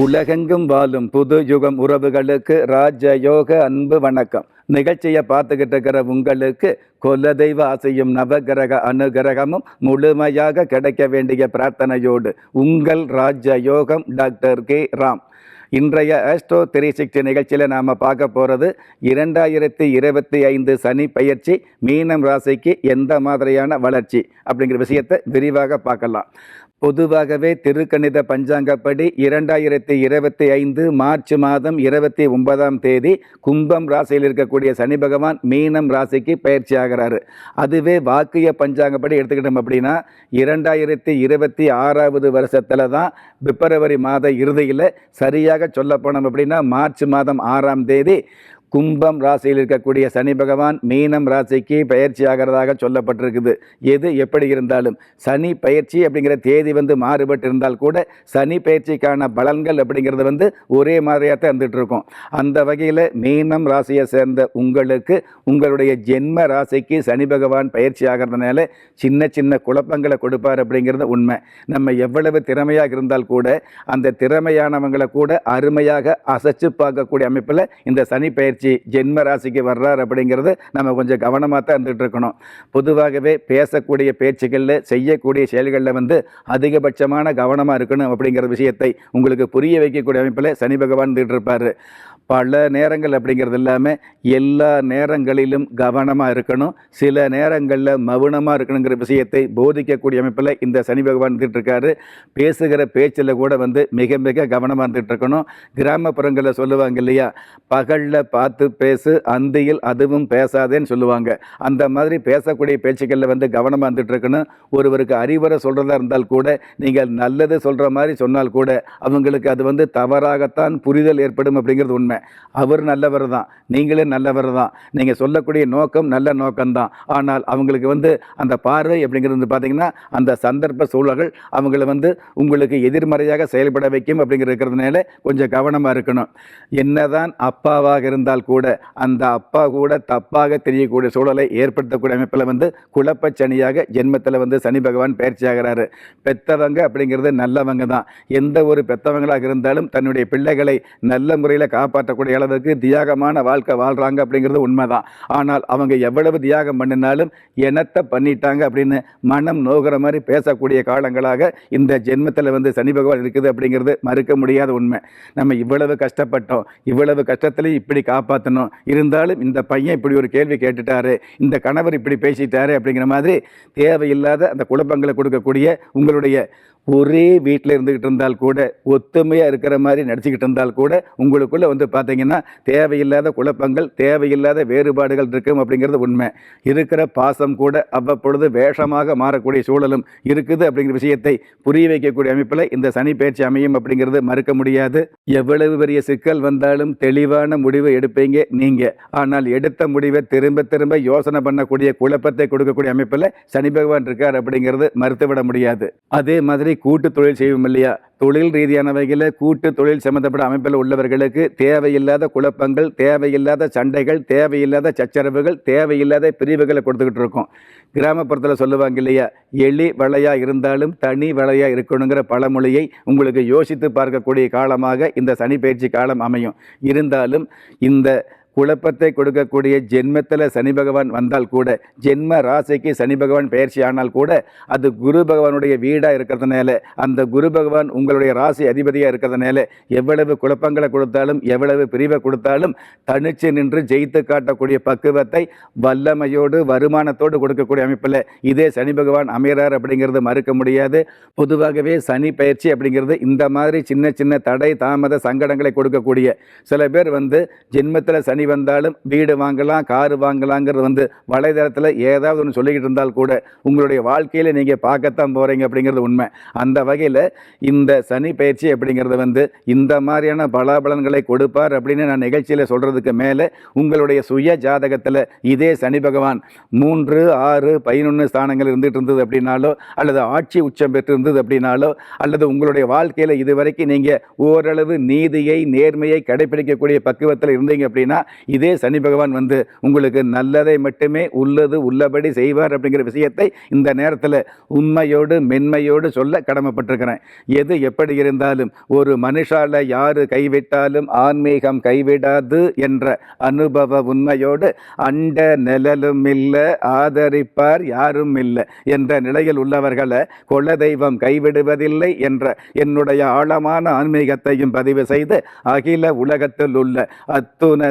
உலகெங்கும் வாழும் புது யுகம் உறவுகளுக்கு ராஜயோக அன்பு வணக்கம். நிகழ்ச்சியை பார்த்துக்கிட்டு இருக்கிற உங்களுக்கு குலதெய்வ ஆசையும் நவகிரக அனுகிரகமும் முழுமையாக கிடைக்க வேண்டிய பிரார்த்தனையோடு உங்கள் ராஜயோகம் டாக்டர் கே. ராம். இன்றைய ஆஸ்ட்ரோ த்ரீ சிக்ஸ்டி நிகழ்ச்சியில் நாம் பார்க்க போகிறது இரண்டாயிரத்தி இருபத்தி ஐந்து சனி பயிற்சி மீனம் ராசிக்கு எந்த மாதிரியான வளர்ச்சி அப்படிங்கிற விஷயத்தை விரிவாக பார்க்கலாம். பொதுவாகவே திருக்கணித பஞ்சாங்கப்படி இரண்டாயிரத்தி இருபத்தி ஐந்து மார்ச் மாதம் இருபத்தி ஒன்பதாம் தேதி கும்பம் ராசியில் இருக்கக்கூடிய சனி பகவான் மீனம் ராசிக்கு பயிற்சி ஆகிறாரு. அதுவே வாக்கிய பஞ்சாங்கப்படி எடுத்துக்கிட்டோம் அப்படின்னா இரண்டாயிரத்தி இருபத்தி ஆறாவது வருஷத்தில் தான் பிப்ரவரி மாத இறுதியில் சரியாக சொல்ல போனோம் அப்படின்னா மார்ச் மாதம் ஆறாம் தேதி கும்பம் ராசியில் இருக்கக்கூடிய சனி பகவான் மீனம் ராசிக்கு பயிற்சி ஆகிறதாக சொல்லப்பட்டிருக்குது. எது எப்படி இருந்தாலும் சனி பயிற்சி அப்படிங்கிற தேதி வந்து மாறுபட்டு இருந்தால் கூட சனி பயிற்சிக்கான பலன்கள் அப்படிங்கிறது வந்து ஒரே மாதிரியாக தான் இருந்துகிட்டு இருக்கும் அந்த வகையில் மீனம் ராசியை சேர்ந்த உங்களுக்கு உங்களுடைய ஜென்ம ராசிக்கு சனி பகவான் பயிற்சி ஆகிறதுனால சின்ன சின்ன குழப்பங்களை கொடுப்பார் அப்படிங்கிறது உண்மை. நம்ம எவ்வளவு திறமையாக இருந்தால் கூட அந்த திறமையானவங்களை கூட அருமையாக அசைச்சு பார்க்கக்கூடிய அமைப்பில் இந்த சனி பயிற்சி ஜென்ம ராசிக்கு வர்றார் அப்படிங்கிறது நம்ம கொஞ்சம் கவனமாக தான் இருந்துகிட்டு இருக்கணும். பொதுவாகவே பேசக்கூடிய பேச்சுகளில் செய்யக்கூடிய செயல்களில் வந்து அதிகபட்சமான கவனமாக இருக்கணும் அப்படிங்கிற விஷயத்தை உங்களுக்கு புரிய வைக்கக்கூடிய அமைப்பில் சனி பகவான் இருந்துகிட்டு இருப்பார். பல நேரங்கள் அப்படிங்கிறது இல்லாமல் எல்லா நேரங்களிலும் கவனமாக இருக்கணும். சில நேரங்களில் மௌனமாக இருக்கணுங்கிற விஷயத்தை போதிக்கக்கூடிய அமைப்பில் இந்த சனி பகவான் இருந்துகிட்டு இருக்காரு. பேசுகிற பேச்சில் கூட வந்து மிக மிக கவனமாக இருந்துகிட்டு இருக்கணும். கிராமப்புறங்களில் சொல்லுவாங்க இல்லையா? பகலில் பார்த்து பேசு அந்தியில் அதுவும் பேசாதேன்னு சொல்லுவாங்க. அந்த மாதிரி பேசக்கூடிய பேச்சுக்களில் வந்து கவனமாக இருந்துட்டு ஒருவருக்கு அறிவுரை சொல்கிறதா இருந்தால் கூட நீங்கள் நல்லது சொல்கிற மாதிரி சொன்னால் கூட அவங்களுக்கு அது வந்து தவறாகத்தான் புரிதல் ஏற்படும் அப்படிங்கிறது உண்மை. அவர் நல்லவர் தான் நீங்களே நல்லவர் தான். நீங்கள் சொல்லக்கூடிய நோக்கம் நல்ல நோக்கம்தான் ஆனால் அவங்களுக்கு வந்து அந்த பார்வை அப்படிங்கிறது வந்து பார்த்தீங்கன்னா அந்த சந்தர்ப்ப சூழல்கள் அவங்கள வந்து உங்களுக்கு எதிர்மறையாக செயல்பட வைக்கும் அப்படிங்கிற இருக்கிறதுனால கொஞ்சம் கவனமாக இருக்கணும். என்னதான் அப்பாவாக இருந்தால் கூட அந்த அப்பா கூட தப்பாக தெரியக்கூடிய சூழலை ஏற்படுத்தக்கூடிய அமைப்பில் வந்து குழப்பச்சனியாக ஜென்மத்தில் வந்து சனி பகவான் பயிற்சி ஆகிறாரு பெத்தவங்க அப்படிங்கிறது நல்லவங்க தான். எந்த ஒரு பெத்தவங்களாக இருந்தாலும் தன்னுடைய பிள்ளைகளை நல்ல முறையில் காப்பாற்றக்கூடிய அளவுக்கு தியாகமான வாழ்க்கை வாழ்கிறாங்க அப்படிங்கிறது உண்மைதான். ஆனால் அவங்க எவ்வளவு தியாகம் பண்ணினாலும் என்னத்தை பண்ணிட்டாங்க அப்படின்னு மனம் நோகிற மாதிரி பேசக்கூடிய காலங்களாக இந்த ஜென்மத்தில் வந்து சனி பகவான் இருக்குது அப்படிங்கிறது மறுக்க முடியாத உண்மை. நம்ம இவ்வளவு கஷ்டப்பட்டோம் இவ்வளவு கஷ்டத்துலையும் இப்படி காப்பாற்றணும் இருந்தாலும் இந்த பையன் இப்படி ஒரு கேள்வி கேட்டுட்டாரு இந்த கணவர் இப்படி பேசிட்டாரு அப்படிங்கிற மாதிரி தேவையில்லாத அந்த குழப்பங்களை கொடுக்கக்கூடிய உங்களுடைய ஒரே வீட்டில் இருந்துக்கிட்டு இருந்தால் கூட ஒத்துமையாக இருக்கிற மாதிரி நடிச்சுக்கிட்டு இருந்தால் கூட உங்களுக்குள்ளே வந்து பார்த்தீங்கன்னா தேவையில்லாத குழப்பங்கள் தேவையில்லாத வேறுபாடுகள் இருக்கும் அப்படிங்கிறது உண்மை. இருக்கிற பாசம் கூட அவ்வப்பொழுது வேஷமாக மாறக்கூடிய சூழலும் இருக்குது அப்படிங்கிற விஷயத்தை புரிய வைக்கக்கூடிய அமைப்பில் இந்த சனி பயிற்சி அமையும் அப்படிங்கிறது மறுக்க முடியாது. எவ்வளவு பெரிய சிக்கல் வந்தாலும் தெளிவான முடிவை எடுப்பீங்க நீங்கள் ஆனால் எடுத்த முடிவை திரும்ப திரும்ப யோசனை பண்ணக்கூடிய குழப்பத்தை கொடுக்கக்கூடிய அமைப்பில் சனி பகவான் இருக்கார் அப்படிங்கிறது மறுத்துவிட முடியாது. அதே மாதிரி கூட்டு தொழில் செய்வோம் இல்லையா தொழில் ரீதியான வகையில் கூட்டு தொழில் சம்மந்தப்பட்ட அமைப்பில் உள்ளவர்களுக்கு தேவையில்லாத குழப்பங்கள் தேவையில்லாத சண்டைகள் தேவையில்லாத சச்சரவுகள் தேவையில்லாத பிரிவுகளை கொடுத்துக்கிட்டு இருக்கோம். கிராமப்புறத்தில் சொல்லுவாங்க இல்லையா? எலி வளையாக இருந்தாலும் தனி வலையாக இருக்கணுங்கிற பழமொழியை உங்களுக்கு யோசித்து பார்க்கக்கூடிய காலமாக இந்த சனி பயிற்சி காலம் அமையும். இருந்தாலும் இந்த குழப்பத்தை கொடுக்கக்கூடிய ஜென்மத்தில் சனி பகவான் வந்தால் கூட ஜென்ம ராசிக்கு சனி பகவான் பயிற்சி ஆனால் கூட அது குரு பகவானுடைய வீடாக இருக்கிறதுனால அந்த குரு பகவான் உங்களுடைய ராசி அதிபதியாக இருக்கிறதுனால எவ்வளவு குழப்பங்களை கொடுத்தாலும் எவ்வளவு பிரிவை கொடுத்தாலும் தனிச்சு நின்று ஜெயித்து காட்டக்கூடிய பக்குவத்தை வல்லமையோடு வருமானத்தோடு கொடுக்கக்கூடிய அமைப்பில் இதே சனி பகவான் அமைகிறார் அப்படிங்கிறது மறுக்க முடியாது. பொதுவாகவே சனி பயிற்சி அப்படிங்கிறது இந்த மாதிரி சின்ன சின்ன தடை தாமத சங்கடங்களை கொடுக்கக்கூடிய சில பேர் வந்து ஜென்மத்தில் சனி வந்தாலும் வீடு வாங்கலாம் காரு வாங்கலாங்கிறது வந்து வலைதளத்தில் ஏதாவது ஒன்று சொல்லிக்கிட்டு இருந்தால் கூட உங்களுடைய வாழ்க்கையில் நீங்கள் பார்க்கத்தான் போகிறீங்க அப்படிங்கிறது உண்மை. அந்த வகையில் இந்த சனி பயிற்சி அப்படிங்கிறது வந்து இந்த மாதிரியான பலாபலன்களை கொடுப்பார் அப்படின்னு நான் நிகழ்ச்சியில் சொல்கிறதுக்கு மேலே உங்களுடைய சுய ஜாதகத்தில் இதே சனி பகவான் மூன்று ஆறு பதினொன்று ஸ்தானங்கள் இருந்துகிட்டு இருந்தது அப்படின்னாலோ அல்லது ஆட்சி உச்சம் பெற்று இருந்தது அப்படின்னாலோ அல்லது உங்களுடைய வாழ்க்கையில் இதுவரைக்கும் நீங்கள் ஓரளவு நீதியை நேர்மையை கடைபிடிக்கக்கூடிய பக்குவத்தில் இருந்தீங்க அப்படின்னா இதே சனி பகவான் வந்து உங்களுக்கு நல்லதை மட்டுமே உள்ளது உள்ளபடி செய்வார் அப்படிங்கிற விஷயத்தை இந்த நேரத்தில் உண்மையோடு மென்மையோடு சொல்ல கடமைப்பட்டிருக்கிறேன். எது எப்படி இருந்தாலும் ஒரு மனுஷால யாரு கைவிட்டாலும் ஆன்மீகம் கைவிடாது என்ற அனுபவ உண்மையோடு அண்ட நிழலும் இல்லை ஆதரிப்பார் யாரும் இல்லை என்ற நிலையில் உள்ளவர்களை குலதெய்வம் கைவிடுவதில்லை என்ற என்னுடைய ஆழமான ஆன்மீகத்தையும் பதிவு செய்து அகில உலகத்தில் உள்ள அத்துண